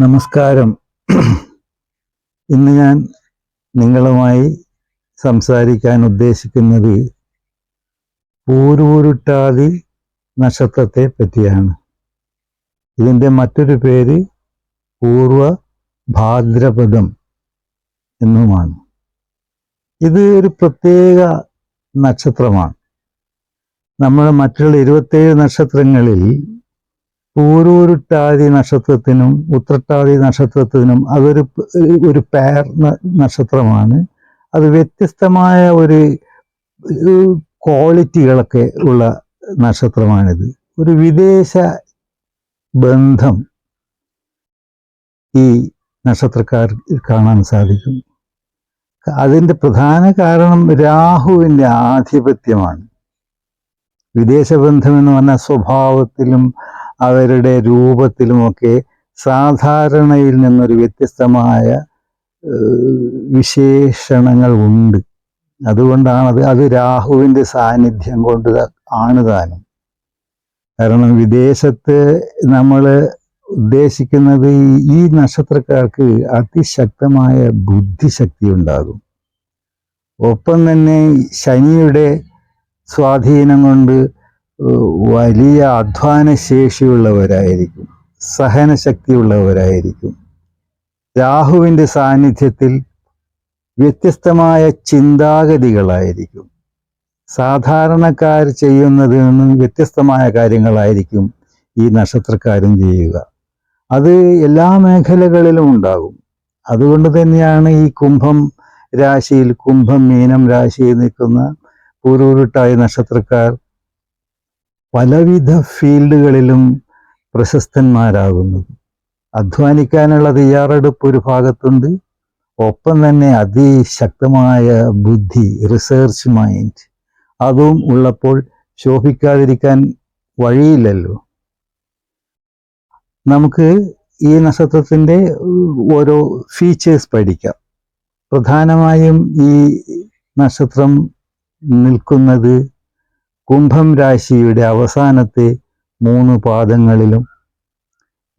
നമസ്കാരം. ഇന്ന് ഞാൻ നിങ്ങളുമായി സംസാരിക്കാൻ ഉദ്ദേശിക്കുന്നത് പൂരൂരുട്ടാതി നക്ഷത്രത്തെ പറ്റിയാണ്. ഇതിന്റെ മറ്റൊരു പേര് പൂർവ ഭാദ്രപദം എന്നുമാണ്. ഇത് ഒരു പ്രത്യേക നക്ഷത്രമാണ്. നമ്മൾ മറ്റുള്ള ഇരുപത്തേഴ് നക്ഷത്രങ്ങളിൽ പൂരൂരുട്ടാതി നക്ഷത്രത്തിനും ഉത്രട്ടാതി നക്ഷത്രത്തിനും അതൊരു ഒരു പേർ നക്ഷത്രമാണ്. അത് വ്യത്യസ്തമായ ഒരു ക്വാളിറ്റികളൊക്കെ ഉള്ള നക്ഷത്രമാണിത്. ഒരു വിദേശ ബന്ധം ഈ നക്ഷത്രക്കാർ കാണാൻ സാധിക്കും. അതിന്റെ പ്രധാന കാരണം രാഹുവിന്റെ ആധിപത്യമാണ്. വിദേശ ബന്ധം എന്ന് പറഞ്ഞാൽ സ്വഭാവത്തിലും അവരുടെ രൂപത്തിലുമൊക്കെ സാധാരണയിൽ നിന്നൊരു വ്യത്യസ്തമായ വിശേഷണങ്ങൾ ഉണ്ട്. അതുകൊണ്ടാണ് അത് രാഹുവിന്റെ സാന്നിധ്യം കൊണ്ട് ആണ് താനും. കാരണം വിദേശത്ത് നമ്മൾ ഉദ്ദേശിക്കുന്നത് ഈ- നക്ഷത്രക്കാർക്ക് അതിശക്തമായ ബുദ്ധിശക്തി ഉണ്ടാകും. ഒപ്പം തന്നെ ശനിയുടെ സ്വാധീനം കൊണ്ട് വലിയ അധ്വാന ശേഷിയുള്ളവരായിരിക്കും സഹനശക്തിയുള്ളവരായിരിക്കും. രാഹുവിന്റെ സാന്നിധ്യത്തിൽ വ്യത്യസ്തമായ ചിന്താഗതികളായിരിക്കും. സാധാരണക്കാർ ചെയ്യുന്നതിൽ നിന്നും വ്യത്യസ്തമായ കാര്യങ്ങളായിരിക്കും ഈ നക്ഷത്രക്കാരും ചെയ്യുക. അത് എല്ലാ മേഖലകളിലും ഉണ്ടാകും. അതുകൊണ്ട് തന്നെയാണ് ഈ കുംഭം രാശിയിൽ കുംഭം മീനം രാശിയിൽ നിൽക്കുന്ന പൂർവരുട്ടായ നക്ഷത്രക്കാർ പലവിധ ഫീൽഡുകളിലും പ്രശസ്തന്മാരാകുന്നത് അധ്വാനിക്കാനുള്ള തയ്യാറെടുപ്പ് ഒരു ഭാഗത്തുണ്ട്. ഒപ്പം തന്നെ അതിശക്തമായ ബുദ്ധി റിസർച്ച് മൈൻഡ് അതും ഉള്ളപ്പോൾ ശോഭിക്കാതിരിക്കാൻ വഴിയില്ലല്ലോ. നമുക്ക് ഈ നക്ഷത്രത്തിന്റെ ഓരോ ഫീച്ചേഴ്സ് പഠിക്കാം. പ്രധാനമായും ഈ നക്ഷത്രം നിൽക്കുന്നത് കുംഭം രാശിയുടെ അവസാനത്തെ മൂന്ന് പാദങ്ങളിലും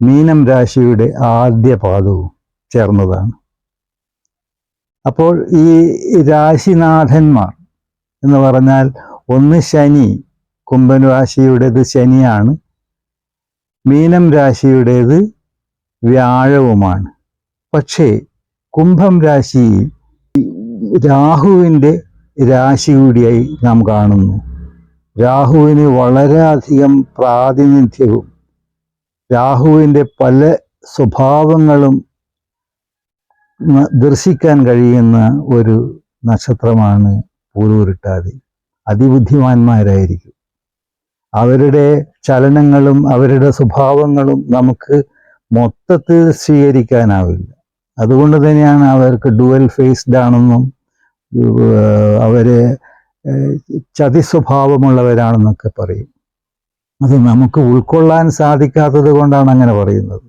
മീനം രാശിയുടെ ആദ്യ പാദവും ചേർന്നതാണ്. അപ്പോൾ ഈ രാശിനാഥന്മാർ എന്ന് പറഞ്ഞാൽ ഒന്ന് ശനി കുംഭൻ രാശിയുടേത് ശനിയാണ് മീനം രാശിയുടേത് വ്യാഴവുമാണ്. പക്ഷേ കുംഭം രാശി രാഹുവിന്റെ രാശി കൂടിയായി നാം കാണുന്നു. രാഹുവിന് വളരെയധികം പ്രാതിനിധ്യവും രാഹുവിന്റെ പല സ്വഭാവങ്ങളും ദർശിക്കാൻ കഴിയുന്ന ഒരു നക്ഷത്രമാണ് പൂരൂരിട്ടാതി അതിബുദ്ധിമാന്മാരായിരിക്കും. അവരുടെ ചലനങ്ങളും അവരുടെ സ്വഭാവങ്ങളും നമുക്ക് മൊത്തത്തിൽ സ്വീകരിക്കാനാവില്ല. അതുകൊണ്ട് തന്നെയാണ് അവർക്ക് ഡുവൽ ഫേസ്ഡ് ആണെന്നും അവർ ചതി സ്വഭാവമുള്ളവരാണെന്നൊക്കെ പറയും. അത് നമുക്ക് ഉൾക്കൊള്ളാൻ സാധിക്കാത്തത് കൊണ്ടാണ് അങ്ങനെ പറയുന്നത്.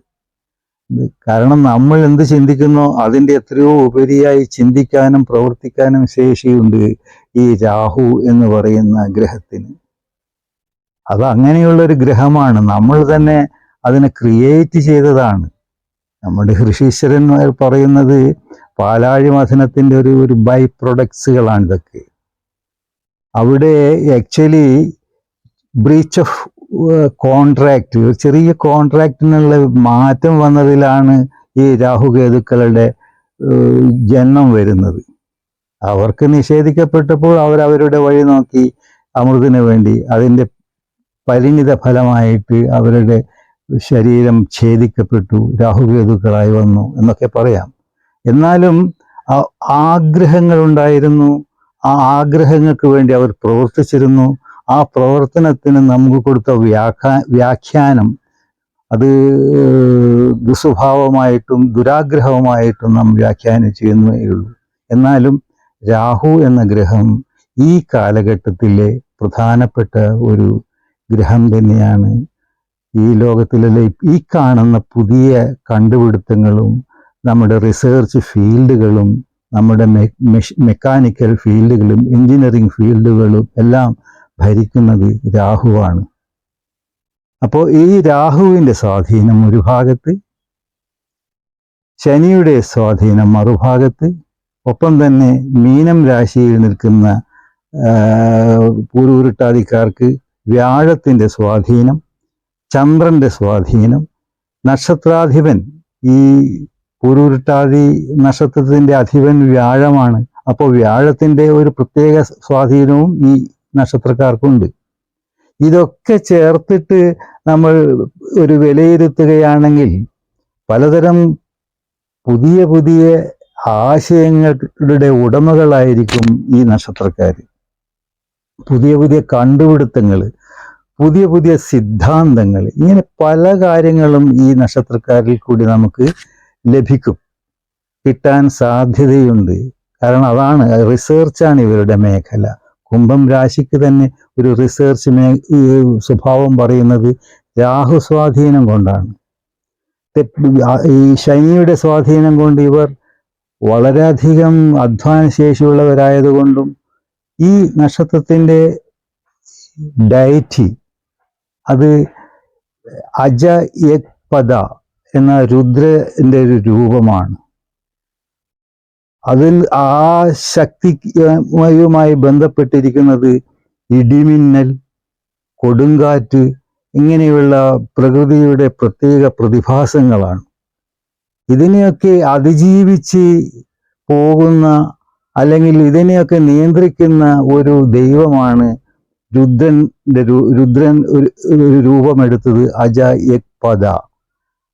കാരണം നമ്മൾ എന്ത് ചിന്തിക്കുന്നോ അതിന്റെ എത്രയോ ഉപരിയായി ചിന്തിക്കാനും പ്രവർത്തിക്കാനും ശേഷിയുണ്ട് ഈ രാഹു എന്ന് പറയുന്ന ഗ്രഹത്തിന്. അത് അങ്ങനെയുള്ള ഒരു ഗ്രഹമാണ്. നമ്മൾ തന്നെ അതിനെ ക്രിയേറ്റ് ചെയ്തതാണ്. നമ്മുടെ ഋഷീശ്വരന്മാർ പറയുന്നത് പാലാഴി മഥനത്തിന്റെ ഒരു ഒരു ബൈ പ്രൊഡക്ട്സുകളാണ് ഇതൊക്കെ. അവിടെ ആക്ച്വലി ബ്രീച്ച് ഓഫ് കോൺട്രാക്റ്റ് ഒരു ചെറിയ കോൺട്രാക്റ്റിനുള്ള മാറ്റം വന്നതിലാണ് ഈ രാഹുകേതുക്കളുടെ ജന്മം വരുന്നത്. അവർക്ക് നിഷേധിക്കപ്പെട്ടപ്പോൾ അവർ അവരുടെ വഴി നോക്കി അമൃതിന് വേണ്ടി അതിന്റെ പരിണിത ഫലമായിട്ട് അവരുടെ ശരീരം ഛേദിക്കപ്പെട്ടു രാഹുകേതുക്കളായി വന്നു എന്നൊക്കെ പറയാം. എന്നാലും ആഗ്രഹങ്ങളുണ്ടായിരുന്നു. ആ ആഗ്രഹങ്ങൾക്ക് വേണ്ടി അവർ പ്രവർത്തിച്ചിരുന്നു. ആ പ്രവർത്തനത്തിന് നമുക്ക് കൊടുത്ത വ്യാഖ്യാ വ്യാഖ്യാനം അത് ദുസ്വഭാവമായിട്ടും ദുരാഗ്രഹമായിട്ടും നാം വ്യാഖ്യാനം ചെയ്യുന്നേ ഉള്ളൂ. എന്നാലും രാഹു എന്ന ഗ്രഹം ഈ കാലഘട്ടത്തിലെ പ്രധാനപ്പെട്ട ഒരു ഗ്രഹം തന്നെയാണ്. ഈ ലോകത്തിലെ ഈ കാണുന്ന പുതിയ കണ്ടുപിടുത്തങ്ങളും നമ്മുടെ റിസേർച്ച് ഫീൽഡുകളും നമ്മുടെ മെക്കാനിക്കൽ ഫീൽഡുകളും എഞ്ചിനീയറിംഗ് ഫീൽഡുകളും എല്ലാം ഭരിക്കുന്നത് രാഹുവാണ്. അപ്പോൾ ഈ രാഹുവിന്റെ സ്വാധീനം ഒരു ഭാഗത്ത് ശനിയുടെ സ്വാധീനം മറുഭാഗത്ത് ഒപ്പം തന്നെ മീനം രാശിയിൽ നിൽക്കുന്ന പൂരുരുട്ടാതിക്കാർക്ക് വ്യാഴത്തിന്റെ സ്വാധീനം ചന്ദ്രന്റെ സ്വാധീനം നക്ഷത്രാധിപൻ ഈ പൂരുരുട്ടാതി നക്ഷത്രത്തിന്റെ അധിപൻ വ്യാഴമാണ്. അപ്പോൾ വ്യാഴത്തിന്റെ ഒരു പ്രത്യേക സ്വാധീനവും ഈ നക്ഷത്രക്കാർക്കുണ്ട്. ഇതൊക്കെ ചേർത്തിട്ട് നമ്മൾ ഒരു വിലയിരുത്തുകയാണെങ്കിൽ പലതരം പുതിയ പുതിയ ആശയങ്ങളുടെ ഉടമകളായിരിക്കും ഈ നക്ഷത്രക്കാർ. പുതിയ പുതിയ കണ്ടുപിടുത്തങ്ങൾ പുതിയ പുതിയ സിദ്ധാന്തങ്ങൾ ഇങ്ങനെ പല കാര്യങ്ങളും ഈ നക്ഷത്രക്കാരിൽ കൂടി നമുക്ക് ലഭിക്കും. കിട്ടാൻ സാധ്യതയുണ്ട്. കാരണം അതാണ് റിസേർച്ചാണ് ഇവരുടെ മേഖല. കുംഭം രാശിക്ക് തന്നെ ഒരു റിസേർച്ച് മേ സ്വഭാവം പറയുന്നത് രാഹു സ്വാധീനം കൊണ്ടാണ്. ഈ ശനിയുടെ സ്വാധീനം കൊണ്ട് ഇവർ വളരെയധികം അധ്വാന ശേഷിയുള്ളവരായതുകൊണ്ടും ഈ നക്ഷത്രത്തിന്റെ ഡയറ്റി അത് അജ പദ എന്ന രുദ്രന്റെ ഒരു രൂപമാണ്. അതിൽ ആ ശക്തിയുമായി ബന്ധപ്പെട്ടിരിക്കുന്നത് ഇടിമിന്നൽ കൊടുങ്കാറ്റ് ഇങ്ങനെയുള്ള പ്രകൃതിയുടെ പ്രത്യേക പ്രതിഭാസങ്ങളാണ്. ഇതിനെയൊക്കെ അതിജീവിച്ച് പോകുന്ന അല്ലെങ്കിൽ ഇതിനെയൊക്കെ നിയന്ത്രിക്കുന്ന ഒരു ദൈവമാണ് രുദ്രന്റെ രുദ്രൻ ഒരു രൂപമെടുത്തത് അജ പദ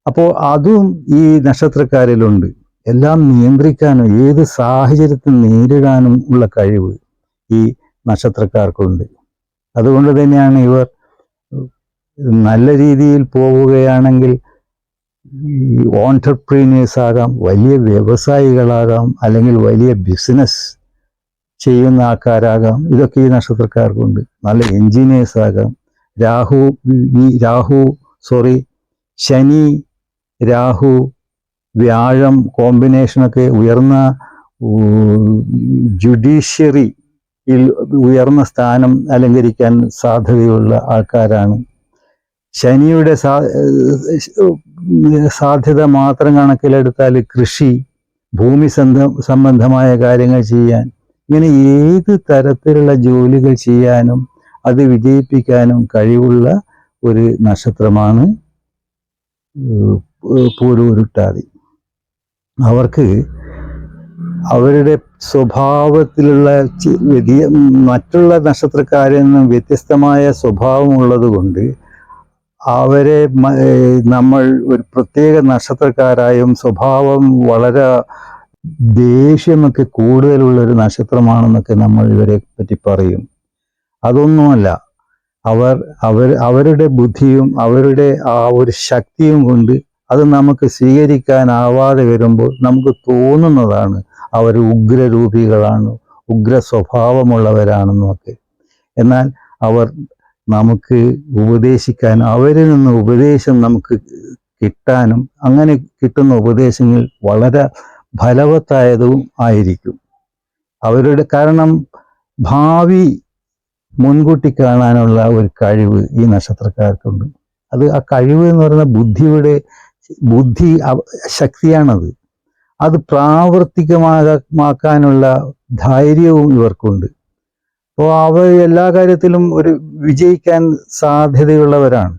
അപ്പോൾ അതും ഈ നക്ഷത്രക്കാരിലുണ്ട്. എല്ലാം നിയന്ത്രിക്കാനും ഏത് സാഹചര്യത്തിൽ നേരിടാനും ഉള്ള കഴിവ് ഈ നക്ഷത്രക്കാർക്കുണ്ട്. അതുകൊണ്ട് തന്നെയാണ് ഇവർ നല്ല രീതിയിൽ പോവുകയാണെങ്കിൽ ഈ ഓൺടർപ്രീനിയേഴ്സ് ആകാം വലിയ വ്യവസായികളാകാം അല്ലെങ്കിൽ വലിയ ബിസിനസ് ചെയ്യുന്ന ആൾക്കാരാകാം. ഇതൊക്കെ ഈ നക്ഷത്രക്കാർക്കുണ്ട്. നല്ല എൻജിനീയേഴ്സ് ആകാം. രാഹു രാഹു സോറി ശനി രാഹു വ്യാഴം കോമ്പിനേഷനൊക്കെ ഉയർന്ന ജുഡീഷ്യറിയിൽ ഉയർന്ന സ്ഥാനം അലങ്കരിക്കാൻ സാധ്യതയുള്ള ആൾക്കാരാണ്. ശനിയുടെ സാ സാധ്യത മാത്രം കണക്കിലെടുത്താൽ കൃഷി ഭൂമി സംബന്ധ സംബന്ധമായ കാര്യങ്ങൾ ചെയ്യാൻ ഇങ്ങനെ ഏത് തരത്തിലുള്ള ജോലികൾ ചെയ്യാനും അത് വിജയിപ്പിക്കാനും കഴിവുള്ള ഒരു നക്ഷത്രമാണ് പൂരൂരുട്ടാതി അവർക്ക് അവരുടെ സ്വഭാവത്തിലുള്ള വ്യതിയ മറ്റുള്ള നക്ഷത്രക്കാരിൽ നിന്നും വ്യത്യസ്തമായ സ്വഭാവമുള്ളത് കൊണ്ട് അവരെ നമ്മൾ ഒരു പ്രത്യേക നക്ഷത്രക്കാരായും സ്വഭാവം വളരെ ദേഷ്യമൊക്കെ കൂടുതലുള്ള ഒരു നക്ഷത്രമാണെന്നൊക്കെ നമ്മൾ ഇവരെ പറ്റി പറയും. അതൊന്നുമല്ല. അവർ അവർ അവരുടെ ബുദ്ധിയും അവരുടെ ആ ഒരു ശക്തിയും കൊണ്ട് അത് നമുക്ക് സ്വീകരിക്കാനാവാതെ വരുമ്പോൾ നമുക്ക് തോന്നുന്നതാണ് അവർ ഉഗ്രരൂപികളാണ് ഉഗ്ര സ്വഭാവമുള്ളവരാണെന്നൊക്കെ എന്നാൽ അവർ നമുക്ക് ഉപദേശിക്കാൻ അവരിൽ നിന്ന് ഉപദേശം നമുക്ക് കിട്ടാനും അങ്ങനെ കിട്ടുന്ന ഉപദേശങ്ങൾ വളരെ ഫലവത്തായതും ആയിരിക്കും. അവരുടെ കാരണം ഭാവി മുൻകൂട്ടി കാണാനുള്ള ഒരു കഴിവ് ഈ നക്ഷത്രക്കാർക്കുണ്ട്. അത് ആ കഴിവ് എന്ന് പറയുന്ന ബുദ്ധിയുടെ ബുദ്ധി ശക്തിയാണത്. അത് പ്രാവർത്തികമാക്കാനുള്ള ധൈര്യവും ഇവർക്കുണ്ട്. അപ്പോൾ അവർ എല്ലാ കാര്യത്തിലും ഒരു വിജയിക്കാൻ സാധ്യതയുള്ളവരാണ്.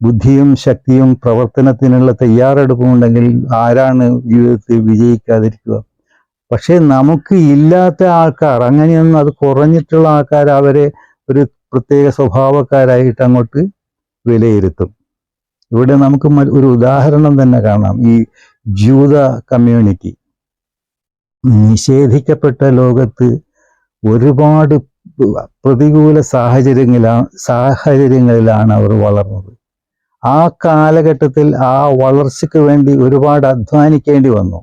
ബുദ്ധിയും ശക്തിയും പ്രവർത്തനത്തിനുള്ള തയ്യാറെടുപ്പും ഉണ്ടെങ്കിൽ ആരാണ് ജീവിതത്തിൽ വിജയിക്കാതിരിക്കുക? പക്ഷേ നമുക്ക് ഇല്ലാത്ത ആൾക്കാർ അങ്ങനെയൊന്നും അത് കുറഞ്ഞിട്ടുള്ള ആൾക്കാർ അവരെ ഒരു പ്രത്യേക സ്വഭാവക്കാരായിട്ട് അങ്ങോട്ട് വിലയിരുത്തും. ഇവിടെ നമുക്ക് ഒരു ഉദാഹരണം തന്നെ കാണാം. ഈ ജൂത കമ്മ്യൂണിറ്റി നിഷേധിക്കപ്പെട്ട ലോകത്ത് ഒരുപാട് പ്രതികൂല സാഹചര്യങ്ങളിലാണ് സാഹചര്യങ്ങളിലാണ് അവർ വളർന്നത്. ആ കാലഘട്ടത്തിൽ ആ വളർച്ചയ്ക്ക് വേണ്ടി ഒരുപാട് അധ്വാനിക്കേണ്ടി വന്നു.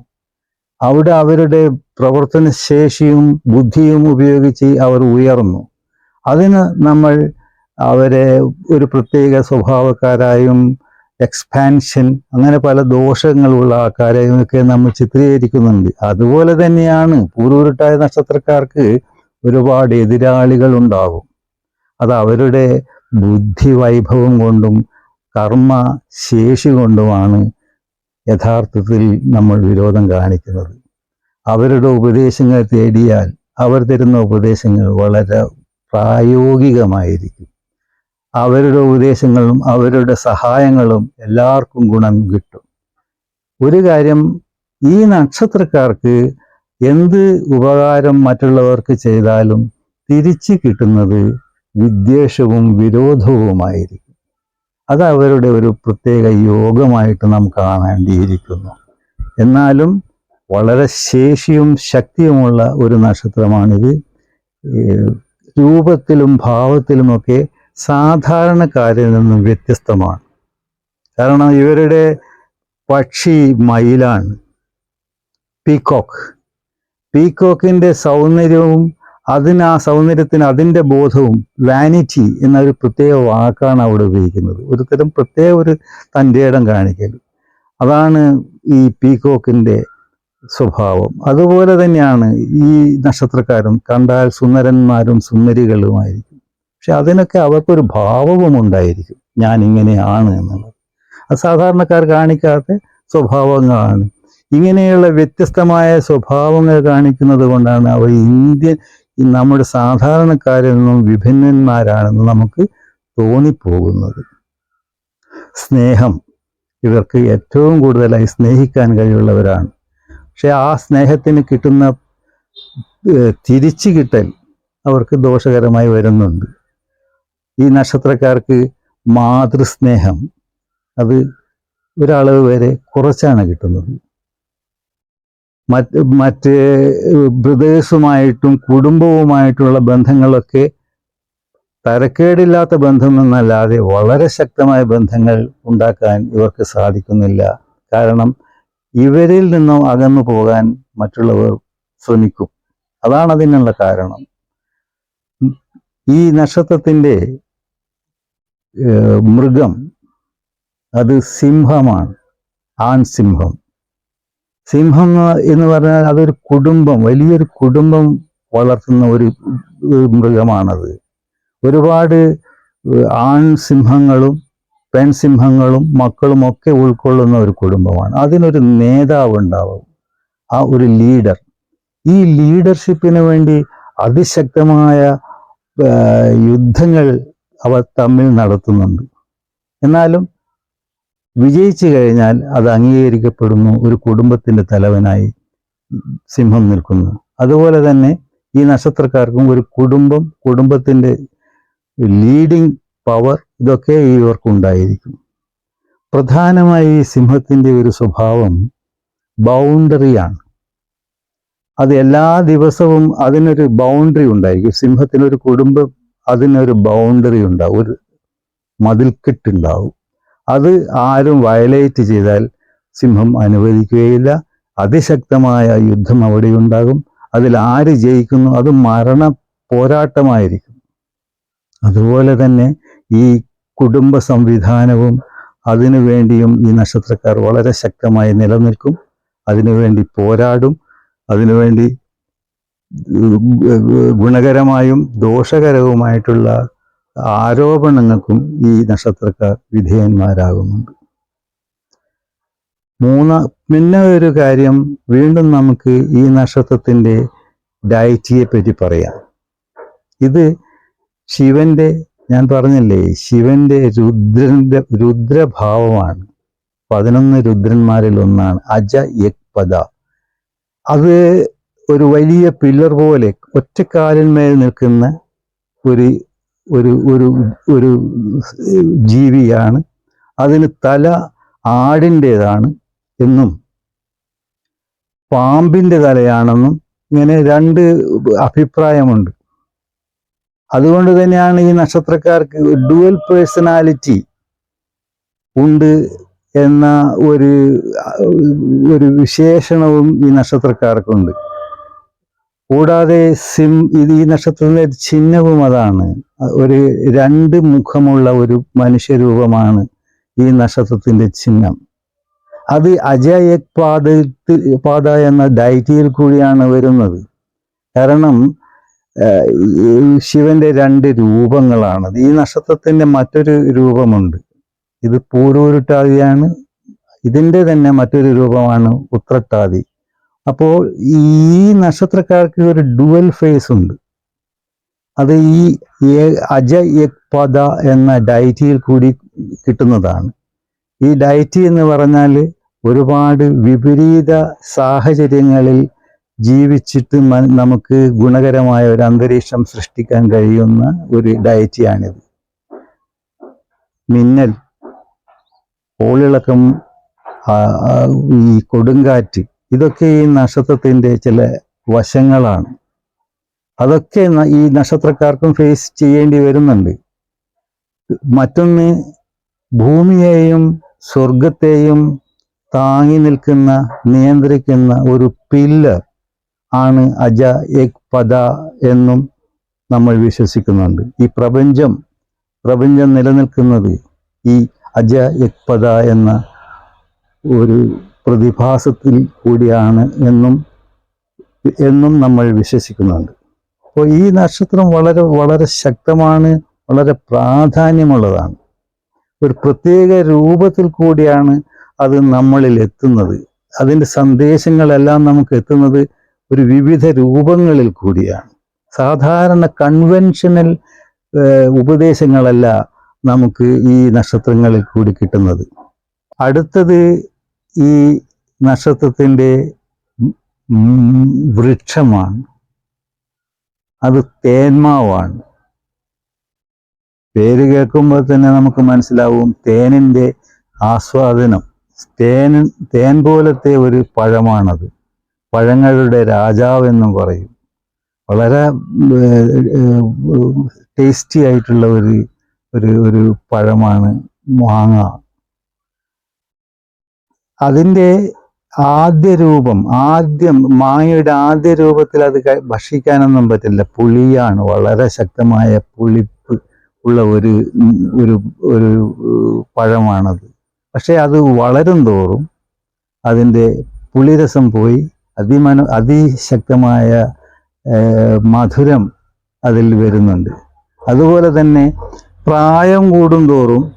അവിടെ അവരുടെ പ്രവർത്തന ശേഷിയും ബുദ്ധിയും ഉപയോഗിച്ച് അവർ ഉയർന്നു. അതിന് നമ്മൾ അവരെ ഒരു പ്രത്യേക സ്വഭാവക്കാരായും എക്സ്പാൻഷൻ അങ്ങനെ പല ദോഷങ്ങളുള്ള ആൾക്കാരെയും ഒക്കെ നമ്മൾ ചിത്രീകരിക്കുന്നുണ്ട്. അതുപോലെ തന്നെയാണ് പൂർവരുട്ടായ നക്ഷത്രക്കാർക്ക് ഒരുപാട് എതിരാളികൾ ഉണ്ടാകും. അത് അവരുടെ ബുദ്ധി വൈഭവം കൊണ്ടും കർമ്മ ശേഷി കൊണ്ടുമാണ് യഥാർത്ഥത്തിൽ നമ്മൾ വിരോധം കാണിക്കുന്നത്. അവരുടെ ഉപദേശങ്ങൾ തേടിയാൽ അവർ തരുന്ന ഉപദേശങ്ങൾ വളരെ പ്രായോഗികമായിരിക്കും. അവരുടെ ഉപദേശങ്ങളും അവരുടെ സഹായങ്ങളും എല്ലാവർക്കും ഗുണം കിട്ടും. ഒരു കാര്യം ഈ നക്ഷത്രക്കാർക്ക് എന്ത് ഉപകാരം മറ്റുള്ളവർക്ക് ചെയ്താലും തിരിച്ച് കിട്ടുന്നത് വിദ്വേഷവും വിരോധവുമായിരിക്കും. അത് അവരുടെ ഒരു പ്രത്യേക യോഗമായിട്ട് നാം കാണേണ്ടിയിരിക്കുന്നു. എന്നാലും വളരെ ശേഷിയും ശക്തിയുമുള്ള ഒരു നക്ഷത്രമാണിത്. രൂപത്തിലും ഭാവത്തിലുമൊക്കെ സാധാരണക്കാരിൽ നിന്നും വ്യത്യസ്തമാണ്. കാരണം ഇവരുടെ പക്ഷി മയിലാണ് പീകോക്ക്. പീകോക്കിന്റെ സൗന്ദര്യവും അതിനാ സൗന്ദര്യത്തിന് അതിന്റെ ബോധവും വാനിറ്റി എന്നൊരു പ്രത്യേക വാക്കാണ് അവിടെ ഉപയോഗിക്കുന്നത്. ഒരു തരം പ്രത്യേക ഒരു തന്റെ ഇടം കാണിക്കൽ. അതാണ് ഈ പീകോക്കിന്റെ സ്വഭാവം. അതുപോലെ തന്നെയാണ് ഈ നക്ഷത്രക്കാരും കണ്ടാൽ സുന്ദരന്മാരും സുന്ദരികളുമായിരിക്കും. പക്ഷെ അതിനൊക്കെ അവർക്കൊരു ഭാവവും ഉണ്ടായിരിക്കും. ഞാൻ ഇങ്ങനെയാണ് എന്നുള്ളത്. അത് സാധാരണക്കാർ കാണിക്കാത്ത സ്വഭാവങ്ങളാണ്. ഇങ്ങനെയുള്ള വ്യത്യസ്തമായ സ്വഭാവങ്ങൾ കാണിക്കുന്നത് കൊണ്ടാണ് അവർ ഇന്ത്യൻ നമ്മുടെ സാധാരണക്കാരിൽ നിന്നും വിഭിന്നന്മാരാണെന്ന് നമുക്ക് തോന്നിപ്പോകുന്നത്. സ്നേഹം. ഇവർക്ക് ഏറ്റവും കൂടുതലായി സ്നേഹിക്കാൻ കഴിവുള്ളവരാണ്. പക്ഷെ ആ സ്നേഹത്തിന് കിട്ടുന്ന തിരിച്ചു കിട്ടൽ അവർക്ക് ദോഷകരമായി വരുന്നുണ്ട്. ഈ നക്ഷത്രക്കാർക്ക് മാതൃസ്നേഹം. അത് ഒരളവ് വരെ കുറച്ചാണ് കിട്ടുന്നത്. മറ്റ് മറ്റ് ബ്രദേഴ്സുമായിട്ടും കുടുംബവുമായിട്ടുള്ള ബന്ധങ്ങളൊക്കെ തരക്കേടില്ലാത്ത ബന്ധം എന്നല്ലാതെ വളരെ ശക്തമായ ബന്ധങ്ങൾ ഉണ്ടാക്കാൻ ഇവർക്ക് സാധിക്കുന്നില്ല. കാരണം ഇവരിൽ നിന്നും അകന്നു പോകാൻ മറ്റുള്ളവർ ശ്രമിക്കും. അതാണ് അതിനുള്ള കാരണം. ഈ നക്ഷത്രത്തിന്റെ മൃഗം അത് സിംഹമാണ്. ആൺ സിംഹം സിംഹം എന്ന് പറഞ്ഞാൽ അതൊരു കുടുംബം വലിയൊരു കുടുംബം വളർത്തുന്ന ഒരു മൃഗമാണത്. ഒരുപാട് ആൺ സിംഹങ്ങളും പെൺസിംഹങ്ങളും മക്കളും ഒക്കെ ഉൾക്കൊള്ളുന്ന ഒരു കുടുംബമാണ്. അതിനൊരു നേതാവ് ഉണ്ടാവും. ആ ഒരു ലീഡർ. ഈ ലീഡർഷിപ്പിന് വേണ്ടി അതിശക്തമായ യുദ്ധങ്ങൾ അവർ തമ്മിൽ നടത്തുന്നുണ്ട്. എന്നാലും വിജയിച്ചു കഴിഞ്ഞാൽ അത് അംഗീകരിക്കപ്പെടുന്നു. ഒരു കുടുംബത്തിന്റെ തലവനായി സിംഹം നിൽക്കുന്നു. അതുപോലെ തന്നെ ഈ നക്ഷത്രക്കാർക്കും ഒരു കുടുംബം കുടുംബത്തിന്റെ ലീഡിംഗ് പവർ ഇതൊക്കെ ഇവർക്കുണ്ടായിരിക്കും. പ്രധാനമായി ഈ സിംഹത്തിന്റെ ഒരു സ്വഭാവം ബൗണ്ടറിയാണ്. അത് എല്ലാ ദിവസവും അതിനൊരു ബൗണ്ടറി ഉണ്ടായിരിക്കും. സിംഹത്തിനൊരു കുടുംബം അതിനൊരു ബൗണ്ടറി ഉണ്ടാവും ഒരു മതിൽക്കെട്ടുണ്ടാവും. അത് ആരും വയലേറ്റ് ചെയ്താൽ സിംഹം അനുവദിക്കുകയില്ല. അതിശക്തമായ യുദ്ധം അവിടെ ഉണ്ടാകും അതിൽ ആര് ജയിക്കുന്നു? അത് മരണ പോരാട്ടമായിരിക്കും. അതുപോലെ തന്നെ ഈ കുടുംബ സംവിധാനവും അതിനു വേണ്ടിയും ഈ നക്ഷത്രക്കാർ വളരെ ശക്തമായി നിലനിൽക്കും. അതിനുവേണ്ടി പോരാടും. അതിനുവേണ്ടി ഗുണകരമായും ദോഷകരവുമായിട്ടുള്ള ആരോപണങ്ങൾക്കും ഈ നക്ഷത്രക്കാർ വിധേയന്മാരാകുന്നുണ്ട്. മൂന്ന് പിന്നെ ഒരു കാര്യം വീണ്ടും നമുക്ക് ഈ നക്ഷത്രത്തിന്റെ ഡയറ്റിയെ പറ്റി പറയാം. ഇത് ശിവന്റെ ഞാൻ പറഞ്ഞല്ലേ ശിവന്റെ രുദ്രന്റെ രുദ്രഭാവമാണ്. പതിനൊന്ന് രുദ്രന്മാരിൽ ഒന്നാണ്. അജ യക്പദ. അത് ഒരു വലിയ പില്ലർ പോലെ ഒറ്റക്കാലിന്മേൽ നിൽക്കുന്ന ഒരു ഒരു ഒരു ഒരു ജീവിയാണ്. അതിന് തല ആടിന്റേതാണ് എന്നും പാമ്പിന്റെ തലയാണെന്നും ഇങ്ങനെ രണ്ട് അഭിപ്രായമുണ്ട്. അതുകൊണ്ട് തന്നെയാണ് ഈ നക്ഷത്രക്കാർക്ക് ഡുവൽ പേഴ്സണാലിറ്റി ഉണ്ട് എന്ന ഒരു ഒരു വിശേഷണവും ഈ നക്ഷത്രക്കാർക്കുണ്ട്. കൂടാതെ സിം ഇത് ഈ നക്ഷത്രത്തിന്റെ ചിഹ്നവും അതാണ്. ഒരു രണ്ട് മുഖമുള്ള ഒരു മനുഷ്യരൂപമാണ് ഈ നക്ഷത്രത്തിന്റെ ചിഹ്നം. അത് അജയക് പാദത്തിൽ പാത എന്ന ഡൈറ്റിയിൽ കൂടിയാണ് വരുന്നത്. കാരണം ശിവന്റെ രണ്ട് രൂപങ്ങളാണ്. ഈ നക്ഷത്രത്തിന്റെ മറ്റൊരു രൂപമുണ്ട്. ഇത് പൂരൂരുട്ടാതിയാണ് ഇതിന്റെ തന്നെ മറ്റൊരു രൂപമാണ് ഉത്രട്ടാതി. അപ്പോൾ ഈ നക്ഷത്രക്കാർക്ക് ഒരു ഡുവൽ ഫേസ് ഉണ്ട്. അത് ഈ അജ പദ എന്ന ഡയറ്റിയിൽ കൂടി കിട്ടുന്നതാണ്. ഈ ഡയറ്റി എന്ന് പറഞ്ഞാൽ ഒരുപാട് വിപരീത സാഹചര്യങ്ങളിൽ ജീവിച്ചിട്ട് നമുക്ക് ഗുണകരമായ ഒരു അന്തരീക്ഷം സൃഷ്ടിക്കാൻ കഴിയുന്ന ഒരു ഡയറ്റിയാണിത് മിന്നൽ. ആ, ഈ കൊടുങ്കാറ്റ് ഇതൊക്കെ ഈ നക്ഷത്രത്തിന്റെ ചില വശങ്ങളാണ്. അതൊക്കെ ഈ നക്ഷത്രക്കാർക്കും ഫേസ് ചെയ്യേണ്ടി വരുന്നുണ്ട്. മറ്റൊന്ന് ഭൂമിയെയും സ്വർഗത്തെയും താങ്ങി നിൽക്കുന്ന നിയന്ത്രിക്കുന്ന ഒരു പില്ലർ ആണ് അജ എക് പദ എന്നും നമ്മൾ വിശ്വസിക്കുന്നുണ്ട്. ഈ പ്രപഞ്ചം പ്രപഞ്ചം നിലനിൽക്കുന്നത് ഈ അജ യക്പദ എന്ന ഒരു പ്രതിഭാസത്തിൽ കൂടിയാണ് എന്നും എന്നും നമ്മൾ വിശ്വസിക്കുന്നുണ്ട്. അപ്പോൾ ഈ നക്ഷത്രം വളരെ വളരെ ശക്തമാണ് വളരെ പ്രാധാന്യമുള്ളതാണ്. ഒരു പ്രത്യേക രൂപത്തിൽ കൂടിയാണ് അത് നമ്മളിൽ എത്തുന്നത്. അതിന്റെ സന്ദേശങ്ങളെല്ലാം നമുക്ക് എത്തുന്നത് ഒരു വിവിധ രൂപങ്ങളിൽ കൂടിയാണ്. സാധാരണ കൺവെൻഷനൽ ഉപദേശങ്ങളല്ല നമുക്ക് ഈ നക്ഷത്രങ്ങളിൽ കൂടി കിട്ടുന്നത്. അടുത്തത് ഈ നക്ഷത്രത്തിന്റെ വൃക്ഷമാണ്. അത് തേന്മാവാണ്. പേര് കേൾക്കുമ്പോൾ തന്നെ നമുക്ക് മനസ്സിലാവും തേനിന്റെ ആസ്വാദനം. തേൻ തേൻ പോലത്തെ ഒരു പഴമാണത്. പഴങ്ങളുടെ രാജാവ് എന്നും പറയും. വളരെ ടേസ്റ്റി ആയിട്ടുള്ള ഒരു ഒരു ഒരു പഴമാണ് മാങ്ങ. അതിന്റെ ആദ്യ രൂപം ആദ്യം മായയുടെ ആദ്യ രൂപത്തിൽ അത് ഭക്ഷിക്കാനൊന്നും പറ്റില്ല. പുളിയാണ് വളരെ ശക്തമായ പുളിപ്പ് ഉള്ള ഒരു ഒരു ഒരു പഴമാണത്. പക്ഷെ അത് വളരും തോറും അതിന്റെ പുളിരസം പോയി അതിമന അതിശക്തമായ മധുരം അതിൽ വരുന്നുണ്ട്. അതുപോലെ തന്നെ പ്രായം കൂടുന്തോറും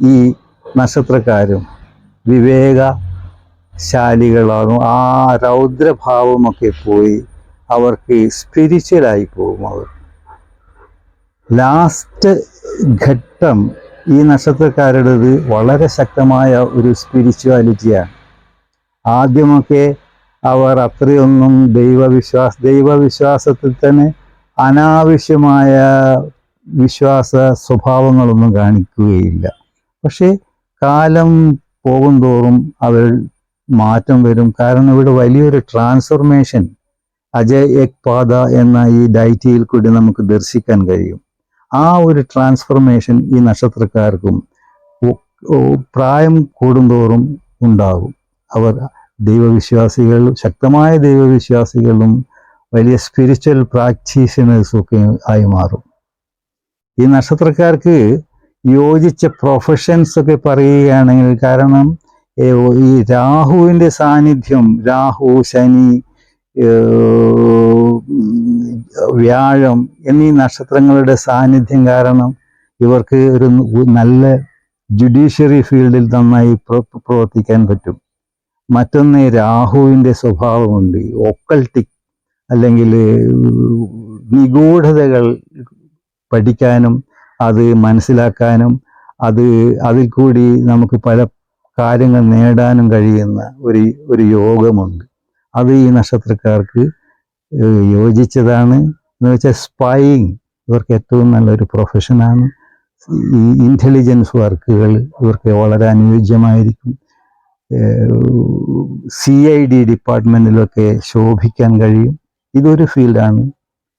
ഈ നക്ഷത്രക്കാരും വിവേകശാലികളാകും ആ രൗദ്രഭാവമൊക്കെ പോയി അവർക്ക് സ്പിരിച്വലായി പോകും അവർ. ലാസ്റ്റ് ഘട്ടം ഈ നക്ഷത്രക്കാരുടേത് വളരെ ശക്തമായ ഒരു സ്പിരിച്വാലിറ്റിയാണ് ആദ്യമൊക്കെ അവർ അത്രയൊന്നും ദൈവവിശ്വാസ ദൈവവിശ്വാസത്തിൽ തന്നെ അനാവശ്യമായ വിശ്വാസ സ്വഭാവങ്ങളൊന്നും കാണിക്കുകയില്ല. പക്ഷേ കാലം പോകുന്തോറും അവർ മാറ്റം വരും. കാരണം ഇവിടെ വലിയൊരു ട്രാൻസ്ഫർമേഷൻ അജയ് എക് പാത എന്ന ഈ ഡൈറ്റിയിൽ കൂടി നമുക്ക് ദർശിക്കാൻ കഴിയും. ആ ഒരു ട്രാൻസ്ഫർമേഷൻ ഈ നക്ഷത്രക്കാർക്കും പ്രായം കൂടുന്തോറും ഉണ്ടാകും. അവർ ദൈവവിശ്വാസികൾ ശക്തമായ ദൈവവിശ്വാസികളും വലിയ സ്പിരിച്വൽ പ്രാക്ടീഷണേഴ്സും ഒക്കെ ആയി മാറും. ഈ നക്ഷത്രക്കാർക്ക് യോജിച്ച പ്രൊഫഷൻസ് ഒക്കെ പറയുകയാണെങ്കിൽ കാരണം ഈ രാഹുവിന്റെ സാന്നിധ്യം രാഹു ശനി വ്യാഴം എന്നീ നക്ഷത്രങ്ങളുടെ സാന്നിധ്യം കാരണം ഇവർക്ക് ഒരു നല്ല ജുഡീഷ്യറി ഫീൽഡിൽ നന്നായി പ്ര- പ്രവർത്തിക്കാൻ പറ്റും. മറ്റൊന്ന് രാഹുവിന്റെ സ്വഭാവമുണ്ട്. ഒക്കൾട്ടിക് അല്ലെങ്കിൽ നിഗൂഢതകൾ പഠിക്കാനും അത് മനസ്സിലാക്കാനും അത് അതിൽ കൂടി നമുക്ക് പല കാര്യങ്ങൾ നേടാനും കഴിയുന്ന ഒരു ഒരു യോഗമുണ്ട്. അത് ഈ നക്ഷത്രക്കാർക്ക് യോജിച്ചതാണ്. എന്ന് വെച്ചാൽ സ്പൈയിങ് ഇവർക്ക് ഏറ്റവും നല്ലൊരു പ്രൊഫഷനാണ് ഈ ഇന്റലിജൻസ് വർക്കുകൾ ഇവർക്ക് വളരെ അനുയോജ്യമായിരിക്കും. സി ഐ ഡി ഡിപ്പാർട്ട്മെന്റിലൊക്കെ ശോഭിക്കാൻ കഴിയും. ഇതൊരു ഫീൽഡാണ്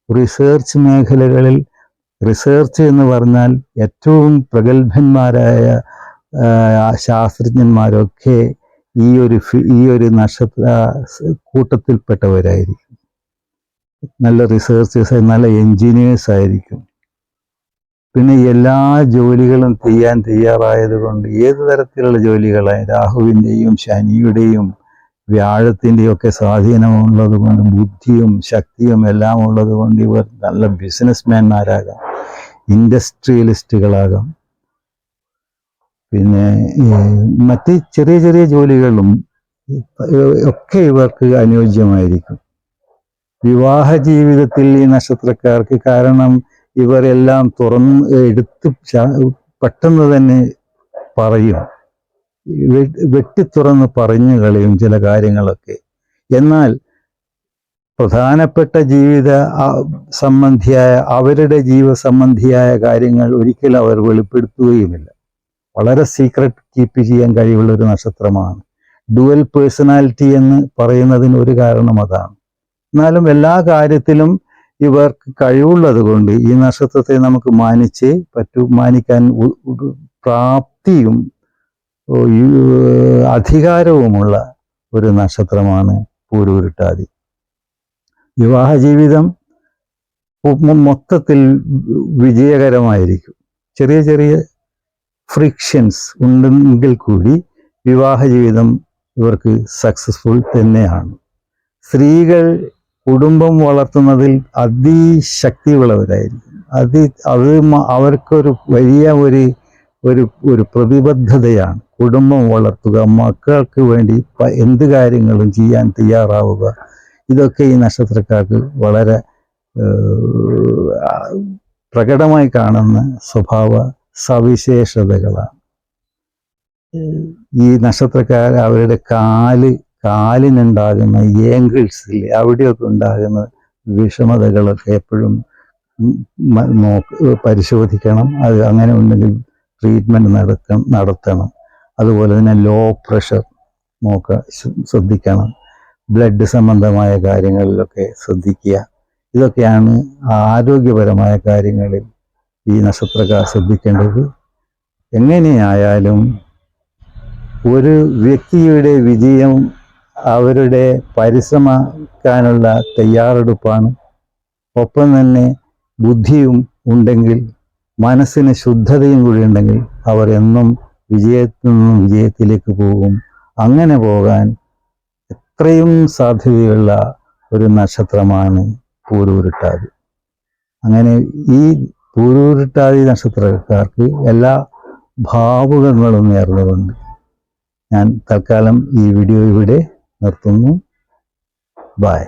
റിസർച്ച് മേഖലകളിൽ റിസർച്ച് എന്ന് പറഞ്ഞാൽ ഏറ്റവും പ്രഗത്ഭന്മാരായ ശാസ്ത്രജ്ഞന്മാരൊക്കെ ഈ ഒരു ഈ ഒരു നക്ഷത്ര കൂട്ടത്തിൽപ്പെട്ടവരായിരിക്കും. നല്ല റിസർച്ചേഴ്സ് നല്ല എൻജിനീയേഴ്സ് ആയിരിക്കും. പിന്നെ എല്ലാ ജോലികളും ചെയ്യാൻ തയ്യാറായതുകൊണ്ട് ഏത് തരത്തിലുള്ള ജോലികളായി രാഹുവിന്റെയും ശനിയുടെയും വ്യാഴത്തിന്റെയും ഒക്കെ സ്വാധീനമുള്ളത് കൊണ്ട് ബുദ്ധിയും ശക്തിയും എല്ലാം ഉള്ളത് കൊണ്ട് ഇവർ നല്ല ബിസിനസ്മാൻമാരാകാം ഇൻഡസ്ട്രിയലിസ്റ്റുകളാകാം പിന്നെ മറ്റ് ചെറിയ ചെറിയ ജോലികളും ഒക്കെ ഇവർക്ക് അനുയോജ്യമായിരിക്കും. വിവാഹ ജീവിതത്തിൽ ഈ നക്ഷത്രക്കാർക്ക് കാരണം ഇവരെല്ലാം തുറന്ന് എടുത്ത് പെട്ടെന്ന് തന്നെ പറയും. വെട്ടി തുറന്ന് പറഞ്ഞു കളയും ചില കാര്യങ്ങളൊക്കെ. എന്നാൽ പ്രധാനപ്പെട്ട ജീവിത സംബന്ധിയായ അവരുടെ ജീവസംബന്ധിയായ കാര്യങ്ങൾ ഒരിക്കലും അവർ വെളിപ്പെടുത്തുകയുമില്ല. വളരെ സീക്രട്ട് കീപ്പ് ചെയ്യാൻ കഴിവുള്ള ഒരു നക്ഷത്രമാണ്. ഡുവൽ പേഴ്സണാലിറ്റി എന്ന് പറയുന്നതിന് ഒരു കാരണം അതാണ്. എന്നാലും എല്ലാ കാര്യത്തിലും ഇവർക്ക് കഴിവുള്ളത് കൊണ്ട് ഈ നക്ഷത്രത്തെ നമുക്ക് മാനിച്ചേ പറ്റൂ മാനിക്കാൻ പ്രാപ്തിയും അധികാരവുമുള്ള ഒരു നക്ഷത്രമാണ് പൂരൂരുട്ടാതി. വിവാഹ ജീവിതം മൊത്തത്തിൽ വിജയകരമായിരിക്കും. ചെറിയ ചെറിയ ഫ്രിക്ഷൻസ് ഉണ്ടെങ്കിൽ കൂടി വിവാഹ ജീവിതം ഇവർക്ക് സക്സസ്ഫുൾ തന്നെയാണ്. സ്ത്രീകൾ കുടുംബം വളർത്തുന്നതിൽ അതിശക്തിയുള്ളവരായിരിക്കും. അതി അത് അവർക്കൊരു വലിയ ഒരു ഒരു ഒരു പ്രതിബദ്ധതയാണ്. കുടുംബം വളർത്തുക മക്കൾക്ക് വേണ്ടി എന്ത് കാര്യങ്ങളും ചെയ്യാൻ തയ്യാറാവുക ഇതൊക്കെ ഈ നക്ഷത്രക്കാർക്ക് വളരെ പ്രകടമായി കാണുന്ന സ്വഭാവ സവിശേഷതകളാണ്. ഈ നക്ഷത്രക്കാർ അവരുടെ കാൽ കാലിനുണ്ടാകുന്ന ഏങ്കിൾസിൽ അവിടെയൊക്കെ ഉണ്ടാകുന്ന വിഷമതകളൊക്കെ എപ്പോഴും നോക്ക് പരിശോധിക്കണം. അത് അങ്ങനെ ഉണ്ടെങ്കിൽ ട്രീറ്റ്മെന്റ് നടത്തണം. അതുപോലെ തന്നെ ലോ പ്രഷർ നോക്ക ശ്രദ്ധിക്കണം. ബ്ലഡ് സംബന്ധമായ കാര്യങ്ങളിലൊക്കെ ശ്രദ്ധിക്കുക. ഇതൊക്കെയാണ് ആരോഗ്യപരമായ കാര്യങ്ങളിൽ ഈ നക്ഷത്രക്കാർ ശ്രദ്ധിക്കേണ്ടത്. എങ്ങനെയായാലും ഒരു വ്യക്തിയുടെ വിജയം അവരുടെ പരിശ്രമിക്കാനുള്ള തയ്യാറെടുപ്പാണ്. ഒപ്പം തന്നെ ബുദ്ധിയും ഉണ്ടെങ്കിൽ മനസ്സിന് ശുദ്ധതയും കൂടി ഉണ്ടെങ്കിൽ അവർ എന്നും വിജയത്തിൽ നിന്നും വിജയത്തിലേക്ക് പോകും. അങ്ങനെ പോകാൻ എത്രയും സാധ്യതയുള്ള ഒരു നക്ഷത്രമാണ് പൂരൂരുട്ടാതി. അങ്ങനെ ഈ പൂരൂരുട്ടാതി നക്ഷത്രക്കാർക്ക് എല്ലാ ഭാവുകങ്ങളും നേർന്നുകൊണ്ട് ഞാൻ തൽക്കാലം ഈ വീഡിയോ ഇവിടെ നിർത്തുന്നു. ബായ്